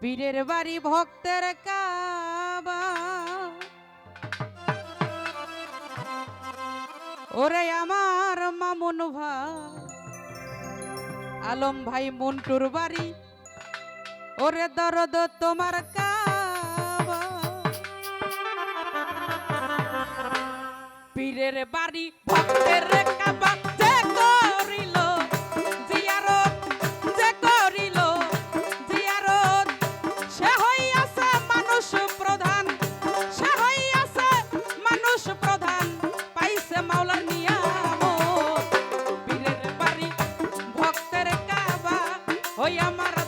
পীরের বাড়ি ভক্তের কাবা। ওরে আমার মামুন ভাই, আলম ভাই মন্টুর বাড়ি, ওরে দরদ তোমার কাবা। পীরের বাড়ি ভক্তের কাবা amarra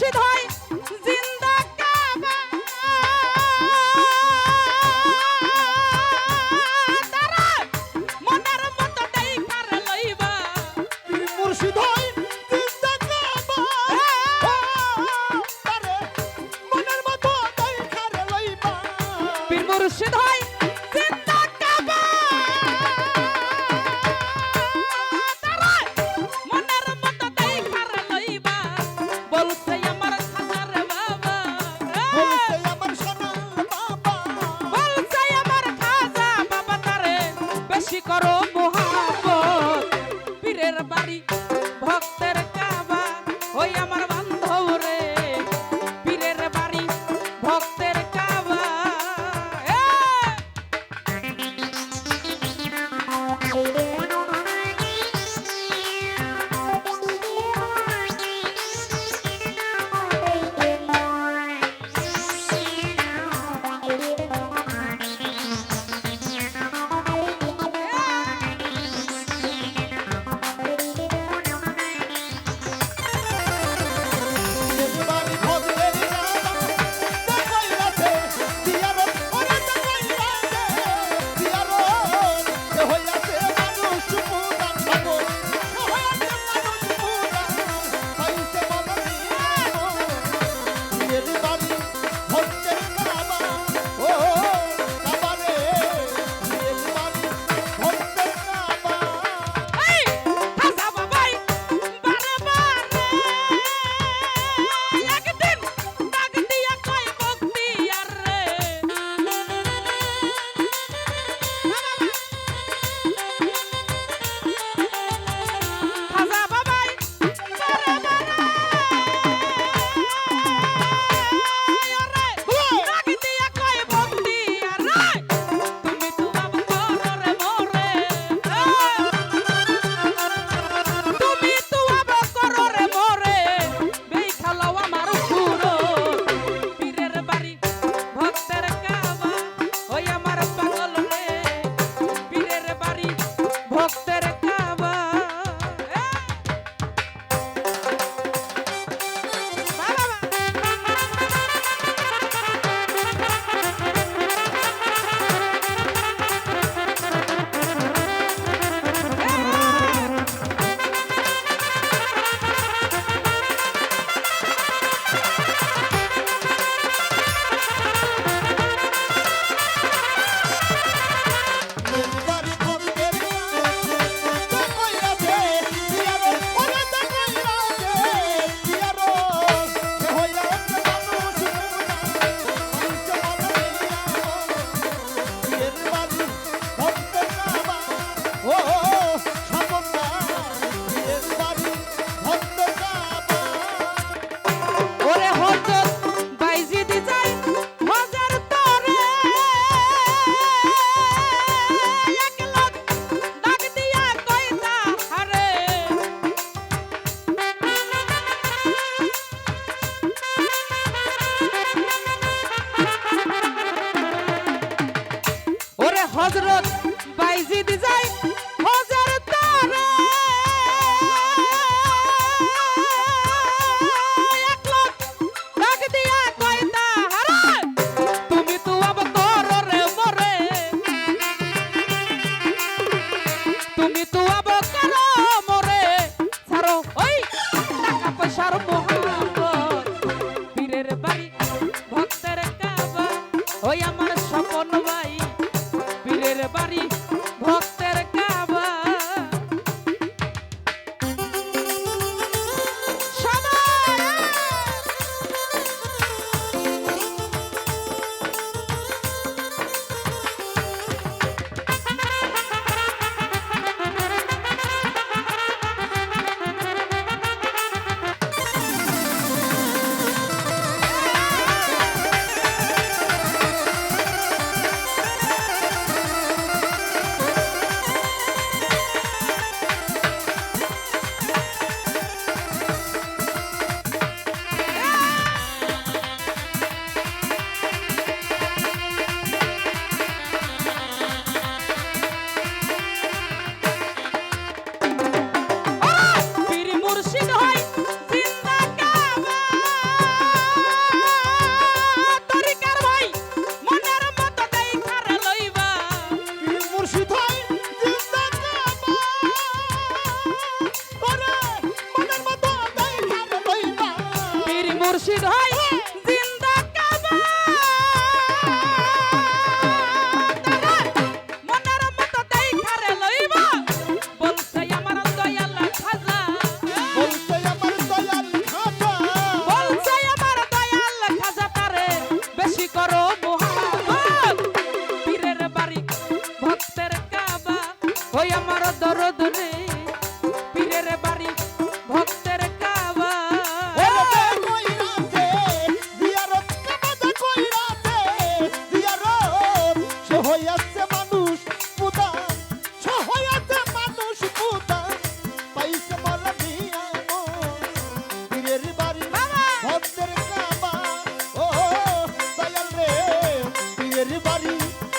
去推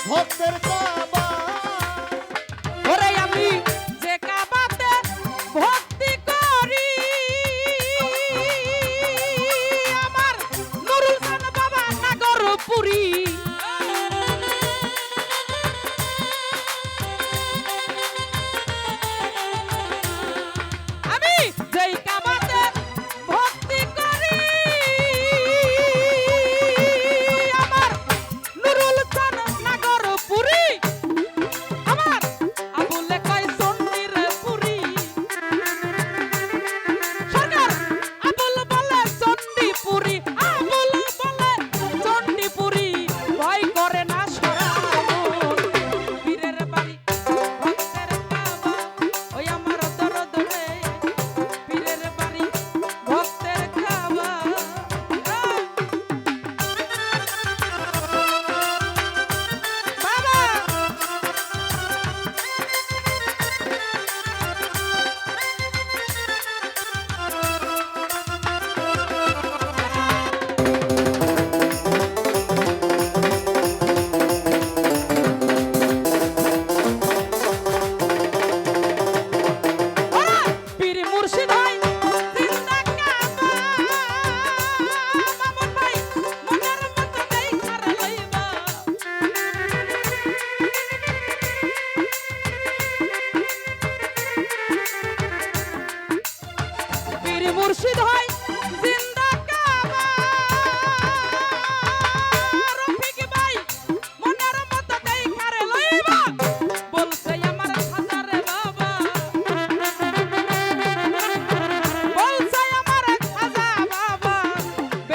ভক্তের কাবা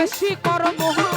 বেশি কর মোহন